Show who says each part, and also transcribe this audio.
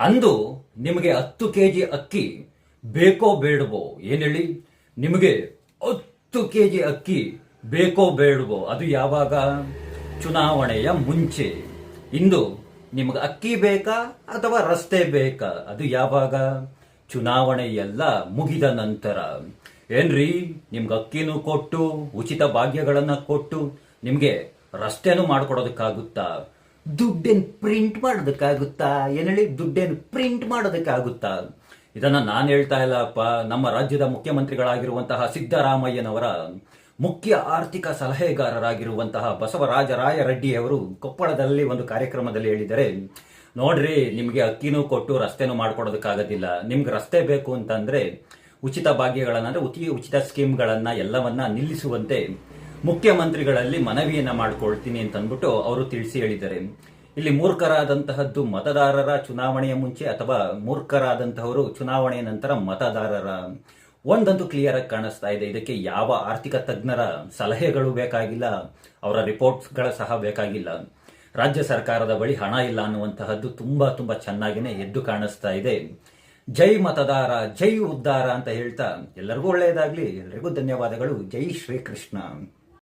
Speaker 1: ಅಂದು ನಿಮಗೆ ಹತ್ತು ಕೆ ಜಿ ಅಕ್ಕಿ ಬೇಕೋ ಬೇಡವೋ? ಏನ್ ಹೇಳಿ? ನಿಮಗೆ ಹತ್ತು ಕೆ ಜಿ ಅಕ್ಕಿ ಬೇಕೋ ಬೇಡವೋ? ಅದು ಯಾವಾಗ? ಚುನಾವಣೆಯ ಮುಂಚೆ. ಇಂದು ನಿಮಗೆ ಅಕ್ಕಿ ಬೇಕಾ ಅಥವಾ ರಸ್ತೆ ಬೇಕಾ? ಅದು ಯಾವಾಗ? ಚುನಾವಣೆ ಎಲ್ಲ ಮುಗಿದ ನಂತರ. ಏನ್ರಿ? ನಿಮ್ಗೆ ಅಕ್ಕಿನೂ ಕೊಟ್ಟು, ಉಚಿತ ಭಾಗ್ಯಗಳನ್ನು ಕೊಟ್ಟು ನಿಮಗೆ ರಸ್ತೆನೂ ಮಾಡ್ಕೊಡೋದಕ್ಕಾಗುತ್ತಾ? ದುಡ್ಡೇನ್ ಪ್ರಿಂಟ್ ಮಾಡೋದಕ್ಕಾಗುತ್ತಾ? ಏನ್ ಹೇಳಿ? ದುಡ್ಡೇನು ಪ್ರಿಂಟ್ ಮಾಡೋದಕ್ಕಾಗುತ್ತಾ? ಇದನ್ನ ನಾನು ಹೇಳ್ತಾ ಇಲ್ಲಪ್ಪ ನಮ್ಮ ರಾಜ್ಯದ ಮುಖ್ಯಮಂತ್ರಿಗಳಾಗಿರುವಂತಹ ಸಿದ್ದರಾಮಯ್ಯನವರ ಮುಖ್ಯ ಆರ್ಥಿಕ ಸಲಹೆಗಾರರಾಗಿರುವಂತಹ ಬಸವರಾಜ ರೆಡ್ಡಿಯವರು ಕೊಪ್ಪಳದಲ್ಲಿ ಒಂದು ಕಾರ್ಯಕ್ರಮದಲ್ಲಿ ಹೇಳಿದರೆ, ನೋಡ್ರಿ, ನಿಮಗೆ ಅಕ್ಕಿನೂ ಕೊಟ್ಟು ರಸ್ತೆನೂ ಮಾಡ್ಕೊಡೋದಕ್ಕಾಗೋದಿಲ್ಲ. ನಿಮ್ಗೆ ರಸ್ತೆ ಬೇಕು ಅಂತಂದ್ರೆ ಉಚಿತ ಭಾಗ್ಯಗಳನ್ನ ಅಂದ್ರೆ ಉಚಿತ ಸ್ಕೀಮ್ಗಳನ್ನ ಎಲ್ಲವನ್ನ ನಿಲ್ಲಿಸುವಂತೆ ಮುಖ್ಯಮಂತ್ರಿಗಳಲ್ಲಿ ಮನವಿಯನ್ನ ಮಾಡ್ಕೊಳ್ತೀನಿ ಅಂತ ಅಂದ್ಬಿಟ್ಟು ಅವರು ತಿಳಿಸಿ ಹೇಳಿದ್ದಾರೆ. ಇಲ್ಲಿ ಮೂರ್ಖರಾದಂತಹದ್ದು ಮತದಾರರ ಚುನಾವಣೆಯ ಮುಂಚೆ ಅಥವಾ ಮೂರ್ಖರಾದಂತಹವರು ಚುನಾವಣೆಯ ನಂತರ ಮತದಾರರ. ಒಂದಂತೂ ಕ್ಲಿಯರ್ ಆಗಿ ಕಾಣಿಸ್ತಾ ಇದೆ. ಇದಕ್ಕೆ ಯಾವ ಆರ್ಥಿಕ ತಜ್ಞರ ಸಲಹೆಗಳು ಬೇಕಾಗಿಲ್ಲ. ಅವರ ರಿಪೋರ್ಟ್ಸ್ಗಳ ಸಹ ಬೇಕಾಗಿಲ್ಲ. ರಾಜ್ಯ ಸರ್ಕಾರದ ಬಳಿ ಹಣ ಇಲ್ಲ ಅನ್ನುವಂತಹದ್ದು ತುಂಬಾ ತುಂಬಾ ಚೆನ್ನಾಗಿನೇ ಎದ್ದು ಕಾಣಿಸ್ತಾ ಇದೆ. ಜೈ ಮತದಾರ, ಜೈ ಉದ್ಧಾರ ಅಂತ ಹೇಳ್ತಾ ಎಲ್ಲರಿಗೂ ಒಳ್ಳೆಯದಾಗ್ಲಿ. ಎಲ್ಲರಿಗೂ ಧನ್ಯವಾದಗಳು. ಜೈ ಶ್ರೀಕೃಷ್ಣ.